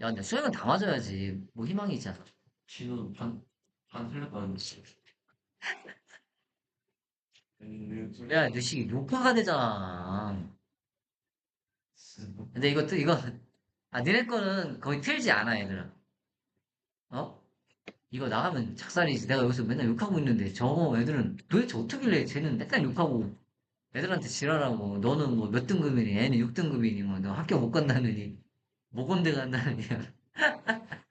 야, 근데 수행은 다 맞아야지. 뭐 희망이 있잖아. 진호 반, 반 틀렸다는 거지. 음, 야, 너 씨, 욕파가 되잖아. 근데 이것도, 이거, 아, 니네 거는 거의 틀지 않아, 얘들아. 어? 이거 나가면 작살이지. 내가 여기서 맨날 욕하고 있는데, 저거 애들은 도대체 어떻길래 쟤는 맨날 욕하고, 애들한테 지랄하고, 너는 뭐 몇 등급이니, 애는 6등급이니, 뭐, 너 학교 못 간다느니, 모건대 간다느니.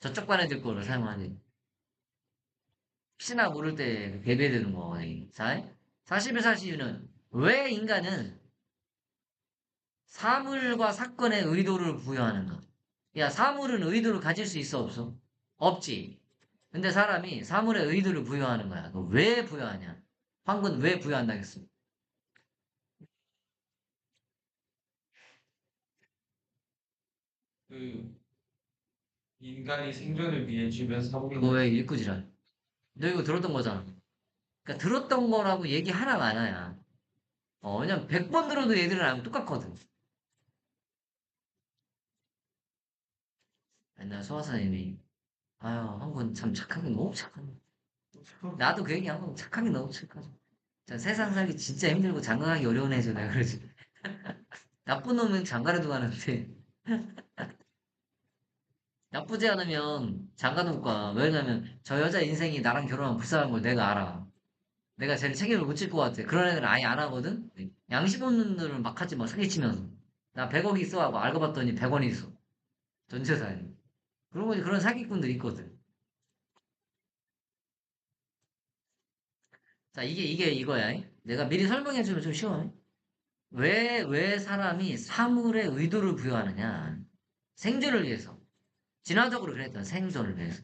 저쪽 반 애들 거를 사용하지. 혹시나 모를 때 배배되는 거. 자, 41, 42는 왜 인간은 사물과 사건에 의도를 부여하는가? 야, 사물은 의도를 가질 수 있어, 없어? 없지. 근데 사람이 사물에 의도를 부여하는 거야. 왜 부여하냐? 황군 왜 부여한다겠어? 그, 인간이 생존을 위해 주변 사고를 왜 일꾸지랄? 너 이거 들었던 거잖아. 그러니까 들었던 거라고 얘기 하나가 아니야. 어, 왜냐면 100번 들어도 얘들은 알고 똑같거든. 옛날 소화사님이 아유, 한군 참 착하게 너무 착하네. 나도 그 얘기 한번 착하게 너무 착하죠. 자, 세상 살기 진짜 힘들고 장가가기 어려운 애죠, 내가 그러지. 나쁜 놈은 장가라도 가는데, 나쁘지 않으면 장가도 못 가. 왜냐면 저 여자 인생이 나랑 결혼하면 불쌍한 걸 내가 알아. 내가 쟤를 책임을 못 질 것 같아. 그런 애들은 아예 안 하거든? 양심 없는 놈들은 막 하지 마, 사기치면서. 나 100억이 있어 하고 알고 봤더니 100원이 있어. 전재산이. 그런 거지, 그런 사기꾼들이 있거든. 자, 이게, 이게 이거야. 내가 미리 설명해주면 좀 쉬워. 왜, 왜 사람이 사물에 의도를 부여하느냐. 생존을 위해서. 진화적으로 그랬던 생존을 위해서.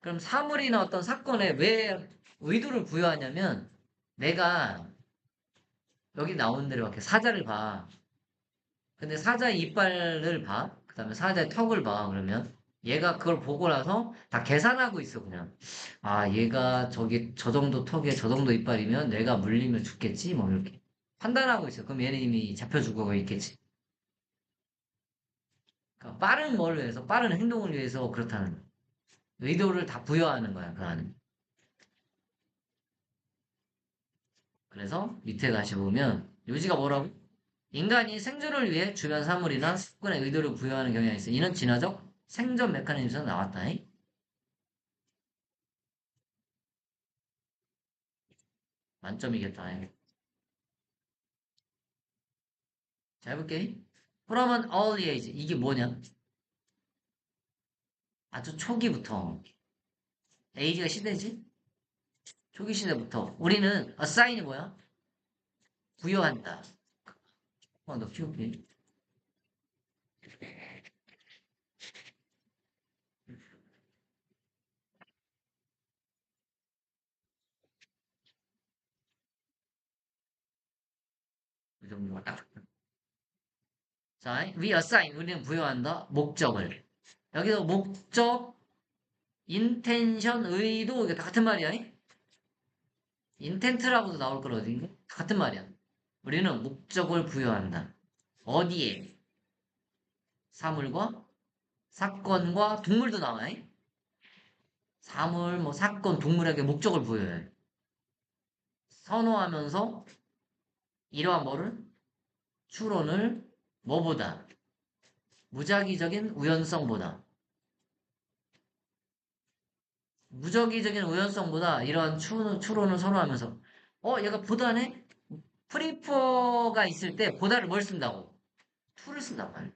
그럼 사물이나 어떤 사건에 왜 의도를 부여하냐면, 내가 여기 나오는 대로 이렇게 사자를 봐. 근데 사자의 이빨을 봐. 그 다음에 사자의 턱을 봐. 그러면 얘가 그걸 보고 나서 다 계산하고 있어, 그냥. 아, 얘가 저기 저 정도 턱에 저 정도 이빨이면 내가 물리면 죽겠지? 뭐 이렇게. 판단하고 있어. 그럼 얘는 이미 잡혀 죽어 있겠지. 그러니까 빠른 뭘 위해서, 빠른 행동을 위해서 그렇다는 거야. 의도를 다 부여하는 거야, 그 안에. 그래서 밑에 다시 보면 요지가 뭐라고? 인간이 생존을 위해 주변 사물이나 습관에 의도를 부여하는 경향이 있어. 이는 진화적 생존 메커니즘에서 나왔다. 만점이겠다. 자, 해볼게. An early age. 이게 뭐냐? 아주 초기부터. age가 시대지? 초기 시대부터. 우리는 assign이 뭐야? 부여한다. 어, 너 키울게. 이 정도가 딱 좋다. 자, we assign. 우리는 부여한다. 목적을. 여기서 목적, intention, 의도, 이게 다 같은 말이야. intent라고도 나올 거거든요. 같은 말이야. 우리는 목적을 부여한다. 어디에? 사물과 사건과 동물도 나와요. 사물, 뭐 사건, 동물에게 목적을 부여해. 선호하면서 이러한 뭐를? 추론을 뭐보다? 무작위적인 우연성보다. 무작위적인 우연성보다 이러한 추, 추론을 선호하면서 어, 얘가 보다네? 프리퍼가 있을 때 보다를 뭘 쓴다고? 투를 쓴단 말이야.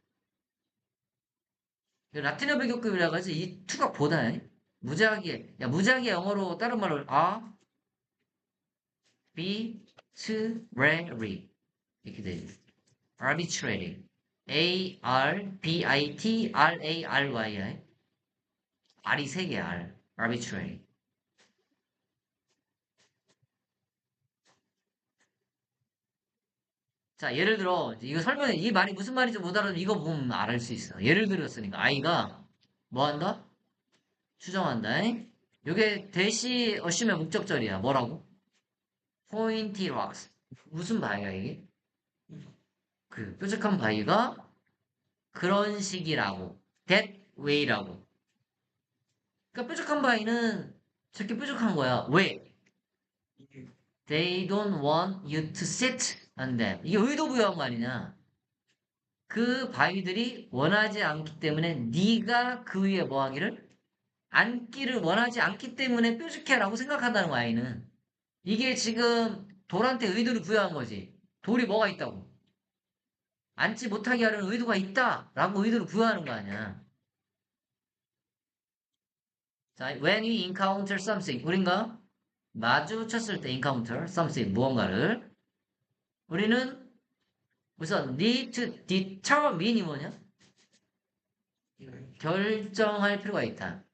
라틴어 배교급이라고 해서 이 투가 보다야. 무작위에, 야, 무작위 영어로 다른 말로, 아, b, t, rary. 이렇게 돼. Arbitrary. a, r, b, i, t, r, a, r, y. r이 세 개야, r. arbitrary. 자, 예를 들어, 이거 설명해. 이 말이 무슨 말인지 못 알아도 이거 보면 알을 수 있어. 예를 들었으니까. 아이가 뭐 한다? 추정한다. 이게 대시 어심의 목적절이야. 뭐라고? 포인티 락스. 무슨 바위야, 이게? 그 뾰족한 바위가 그런 식이라고. that way라고. 그러니까 뾰족한 바위는 저렇게 뾰족한 거야. 왜? They don't want you to sit on them. 이게 의도 부여한 거 아니냐? 그 바위들이 원하지 않기 때문에 네가 그 위에 뭐 하기를? 앉기를 원하지 않기 때문에 뾰족해라고 생각한다는 거야, 아이는. 이게 지금 돌한테 의도를 부여한 거지. 돌이 뭐가 있다고? 앉지 못하게 하려는 의도가 있다라고 의도를 부여하는 거 아니야. 자, when we encounter something, 우린가 마주쳤을 때 encounter something 무언가를 우리는 우선 need to determine이 뭐냐? 결정할 필요가 있다.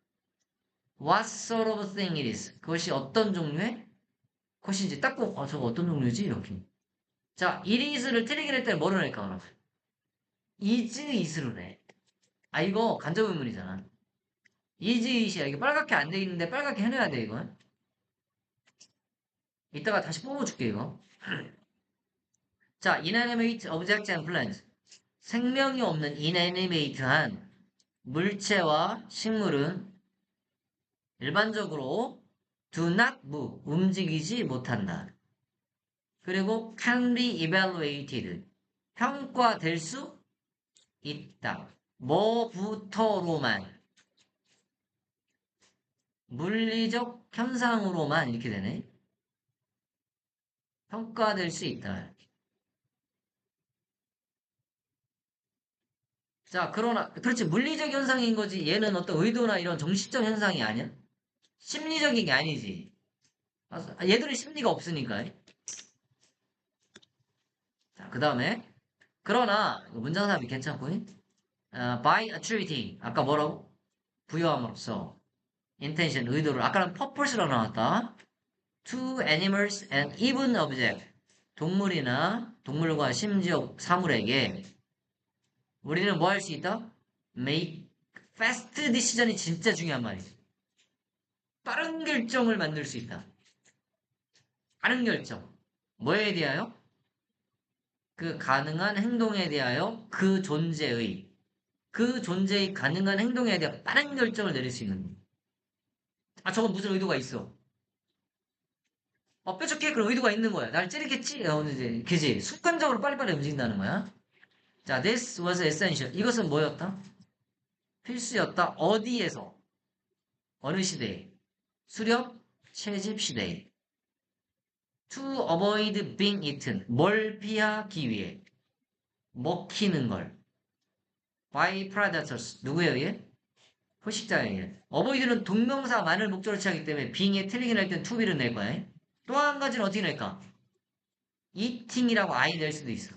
What sort of thing it is? 그것이 어떤 종류의 것인지 딱 보고 아 저거 어떤 종류지? 이렇게 자 it is를 틀리게 할 때는 뭐를 낼까 그럼? is is로 내. 아 이거 간접 의문이잖아. is is이야. 이게 빨갛게 안 돼 있는데 빨갛게 해놔야 돼 이거. 이따가 다시 뽑아줄게 이거. 자, inanimate objects and plants. 생명이 없는 inanimate한 물체와 식물은 일반적으로 do not move, 움직이지 못한다. 그리고 can be evaluated, 평가될 수 있다. 뭐부터로만 물리적 현상으로만 이렇게 되네. 평가될 수 있다. 자, 그러나, 그렇지, 물리적 현상인 거지. 얘는 어떤 의도나 이런 정신적 현상이 아니야? 심리적인 게 아니지. 아, 얘들은 심리가 없으니까. 자, 그 다음에, 그러나, 문장삽이 괜찮고, 어, by attributing, 아까 뭐라고? 부여함으로써, intention, 의도를, 아까는 purpose로 나왔다. to animals and even object, 동물이나 동물과 심지어 사물에게 우리는 뭐 할 수 있다? make fast decision이 진짜 중요한 말이지. 빠른 결정을 만들 수 있다. 빠른 결정. 뭐에 대하여? 그 가능한 행동에 대하여 그 존재의 그 존재의 가능한 행동에 대한 빠른 결정을 내릴 수 있는 아 저건 무슨 의도가 있어 어 뾰족해 그런 의도가 있는 거야 날 찌르겠지 어, 이제 그지 순간적으로 빨리빨리 움직인다는 거야 자, this was essential. 이것은 뭐였다? 필수였다. 어디에서? 어느 시대에? 수렵 채집 시대에. To avoid being eaten. 뭘 피하기 위해? 먹히는 걸. By predators. 누구에 의해? 포식자에 의해. avoid는 동명사만을 목적으로 취하기 때문에 being에 틀리긴 할땐 tobe를 낼 거야. 또 한 가지는 어떻게 낼까? eating이라고 I 낼 수도 있어.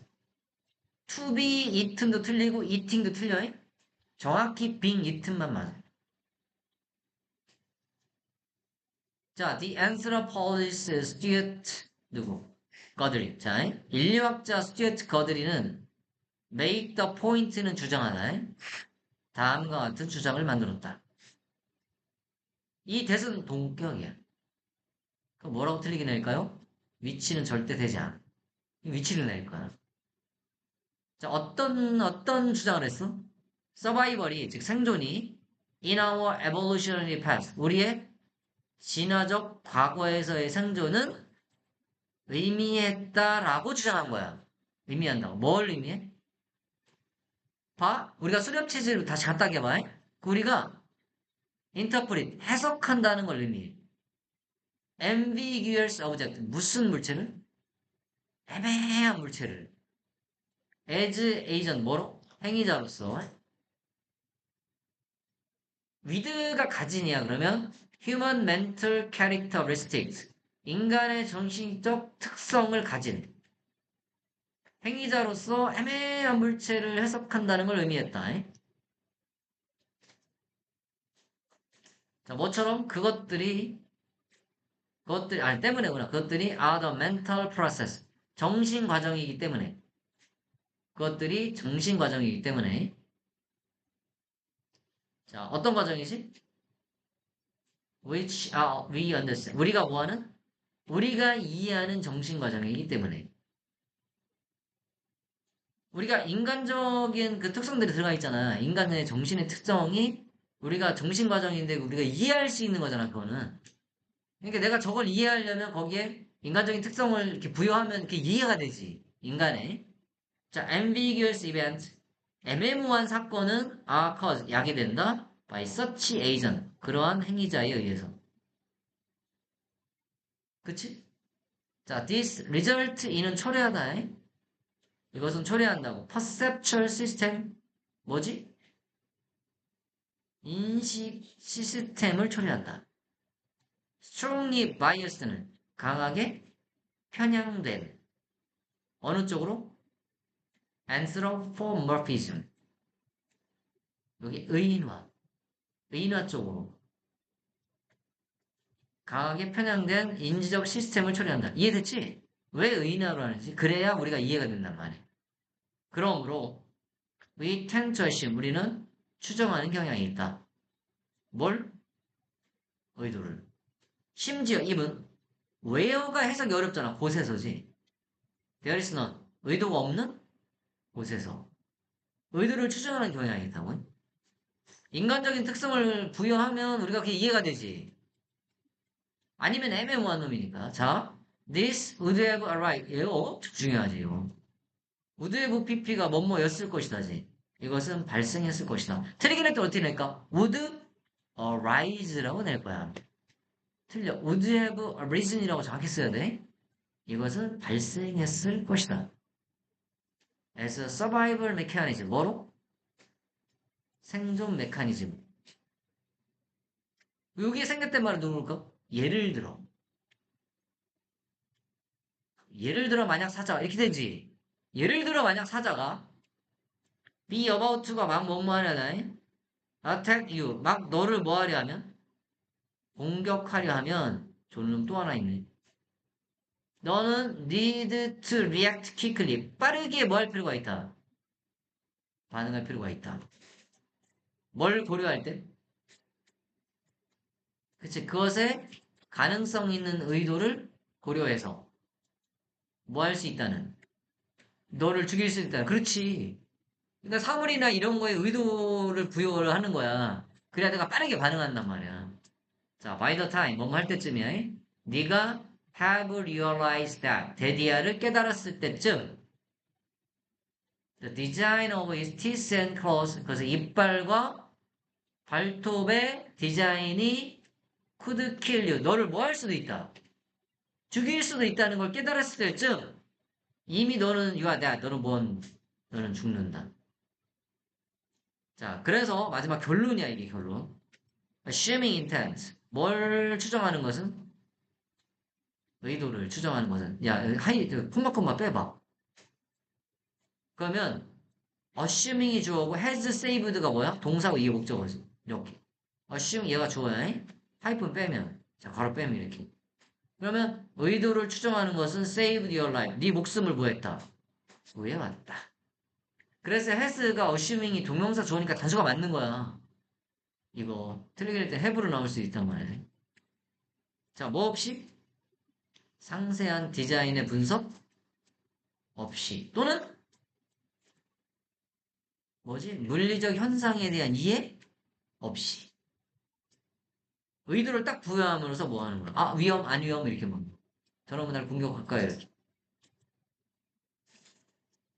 to be eaten도 틀리고 eating도 틀려요. 정확히 being eaten만 맞아 자, the anthropologist Stuart 누구? 거드리. 자, 인류학자 스튜어트 거드리는 make the point는 주장하다. 다음과 같은 주장을 만들었다. 이 대은 동격이야. 그럼 뭐라고 틀리게 낼까요? 위치는 절대 되지 않아. 위치를 낼 거야. 자, 어떤, 어떤 주장을 했어? 서바이벌이, 즉 생존이 in our evolutionary past, 우리의 진화적 과거에서의 생존은 의미했다라고 주장한 거야. 의미한다고. 뭘 의미해? 봐. 우리가 수렵 체제로 다시 갖다 해봐. 우리가 interpret, 해석한다는 걸 의미해. ambiguous object, 무슨 물체를? 애매한 물체를. as agent 뭐로? 행위자로서 위드가 가진이야 그러면 human mental characteristics 인간의 정신적 특성을 가진 행위자로서 애매한 물체를 해석한다는 걸 의미했다. 자, 뭐처럼 그것들이 그것들이 아니 때문에구나. 그것들이 are the mental process 정신 과정이기 때문에 그것들이 정신 과정이기 때문에 자 어떤 과정이지? Which we understand 우리가 뭐하는? 우리가 이해하는 정신 과정이기 때문에 우리가 인간적인 그 특성들이 들어가 있잖아. 인간의 정신의 특성이 우리가 정신 과정인데 우리가 이해할 수 있는 거잖아, 그거는. 그러니까 내가 저걸 이해하려면 거기에 인간적인 특성을 이렇게 부여하면 이렇게 이해가 되지. 인간의. 자, ambiguous event. 애매모호한 사건은 are caused, 야기된다. By such agent. 그러한 행위자에 의해서. 그치? 자, this result in은 초래하다. 이것은 초래한다고. perceptual system. 뭐지? 인식 시스템을 초래한다. strongly biased는 강하게 편향된 어느 쪽으로? anthropomorphism 여기 의인화 의인화 쪽으로 강하게 편향된 인지적 시스템을 처리한다. 이해됐지? 왜 의인화로 하는지 그래야 우리가 이해가 된단 말이야. 그러므로 to assume 우리는 추정하는 경향이 있다. 뭘? 의도를. 심지어 입은 where가 해석이 어렵잖아. 곳에서지. there is none. 의도가 없는 곳에서. 의도를 추정하는 경향이 있다고. 인간적인 특성을 부여하면 우리가 그게 이해가 되지. 아니면 애매모호한 놈이니까. 자, this would have arrived. 이거 중요하지, 이거. would have pp가 뭐뭐였을 것이다지. 이것은 발생했을 것이다. 틀리긴 했더 어떻게 낼까? would arise라고 낼 거야. 틀려. would have arisen이라고 정확히 써야 돼. 이것은 발생했을 것이다. as a survival mechanism. 뭐로? 생존 메커니즘. 여기에 생겼단 말은 누굴까? 예를 들어. 예를 들어 만약 사자 이렇게 되지. 예를 들어 만약 사자가 be about to가 막 뭐뭐 하려나 attack you 막 너를 뭐 하려 하면 공격하려 하면 존놈 또 하나 있네. 너는 need to react quickly 빠르게 뭐 할 필요가 있다. 반응할 필요가 있다. 뭘 고려할 때? 그치, 그것에 가능성 있는 의도를 고려해서 뭐 할 수 있다는 너를 죽일 수 있다는 그렇지. 그러니까 사물이나 이런 거에 의도를 부여를 하는 거야. 그래야 내가 빠르게 반응한단 말이야. 자, by the time 뭐뭐 할 때쯤이야? 네가 have realized that 데디아를 깨달았을 때쯤. The design of his teeth and claws 그래서 이빨과 발톱의 디자인이 could. 너를 뭐 할 수도 있다. 죽일 수도 있다는 걸 깨달았을 때쯤 이미 너는 유아 내 너는 뭔 너는 죽는다. 자, 그래서 마지막 결론이야 이게 결론. assuming intent. 뭘 추정하는 것은 의도를 추정하는 것은 야 하이 콤마콤마 빼봐. 그러면 assuming이 주어고 has saved가 뭐야? 동사고 이게 목적어지. 이렇게. assume 얘가 주어야. 하이픈 빼면 자 가로 빼면 이렇게. 그러면 의도를 추정하는 것은 saved your life. 네 목숨을 구했다. 구해왔다. 그래서 has가 assuming이 동명사 주어니까 단수가 맞는 거야. 이거 틀리게 때 have로 나올 수 있단 말이야. 자, 뭐 없이? 상세한 디자인의 분석 없이 또는 뭐지? 물리적 현상에 대한 이해 없이 의도를 딱 부여함으로써 뭐 하는 거야? 아 위험 안 위험 이렇게 뭐 저놈은 날 공격할까요? 이렇게